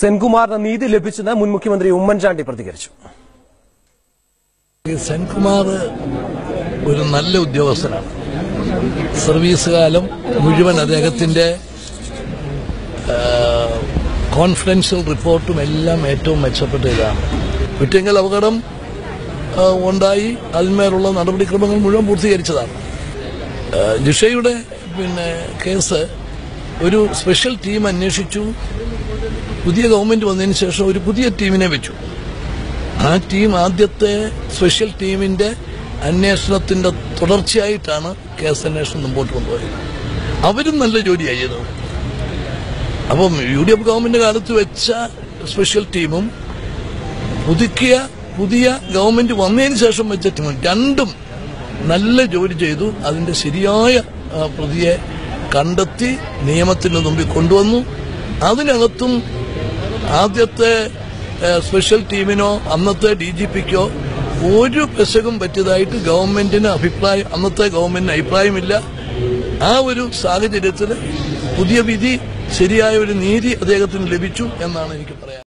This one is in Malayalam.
സെൻകുമാറിന് നീതി ലഭിച്ചെന്ന് മുൻ മുഖ്യമന്ത്രി ഉമ്മൻചാണ്ടി പ്രതികരിച്ചു. സെൻകുമാർ ഒരു നല്ല ഉദ്യോഗസ്ഥനാണ്. സർവീസ് കാലം മുഴുവൻ അദ്ദേഹത്തിന്റെ കോൺഫിഡൻഷ്യൽ റിപ്പോർട്ടും എല്ലാം ഏറ്റവും മെച്ചപ്പെട്ട ഇതാണ്. വിറ്റെങ്കിൽ അപകടം ഉണ്ടായി. അതിന്മേലുള്ള നടപടിക്രമങ്ങൾ മുഴുവൻ പൂർത്തീകരിച്ചതാണ്. ജിഷയുടെ പിന്നെ കേസ് ഒരു സ്പെഷ്യൽ ടീം അന്വേഷിച്ചു. പുതിയ ഗവൺമെന്റ് വന്നതിന് ശേഷം ഒരു പുതിയ ടീമിനെ വെച്ചു. ആ ടീം ആദ്യത്തെ സ്പെഷ്യൽ ടീമിന്റെ അന്വേഷണത്തിന്റെ തുടർച്ചയായിട്ടാണ് കേസ് അന്വേഷണം മുമ്പോട്ട് കൊണ്ടുപോയത്. അവരും നല്ല ജോലിയായി ചെയ്തത് അപ്പം യു ഡി എഫ് ഗവൺമെന്റ് കാലത്ത് വെച്ച സ്പെഷ്യൽ ടീമും പുതുക്കിയ പുതിയ ഗവൺമെന്റ് വന്നതിന് ശേഷം വെച്ച ടീമും രണ്ടും നല്ല ജോലി ചെയ്തു. അതിന്റെ ശരിയായ പ്രതിയെ കണ്ടെത്തി നിയമത്തിന് മുമ്പിൽ കൊണ്ടുവന്നു. അതിനകത്തും ആദ്യത്തെ സ്പെഷ്യൽ ടീമിനോ അന്നത്തെ ഡി ജി പിക്കോ ഒരു പെശകും പറ്റിയതായിട്ട് ഗവൺമെന്റിന് അഭിപ്രായം അന്നത്തെ ഗവൺമെന്റിന് അഭിപ്രായമില്ല. ആ ഒരു സാഹചര്യത്തിൽ പുതിയ വിധി ശരിയായ ഒരു നീതി അദ്ദേഹത്തിന് ലഭിച്ചു എന്നാണ് എനിക്ക് പറയാൻ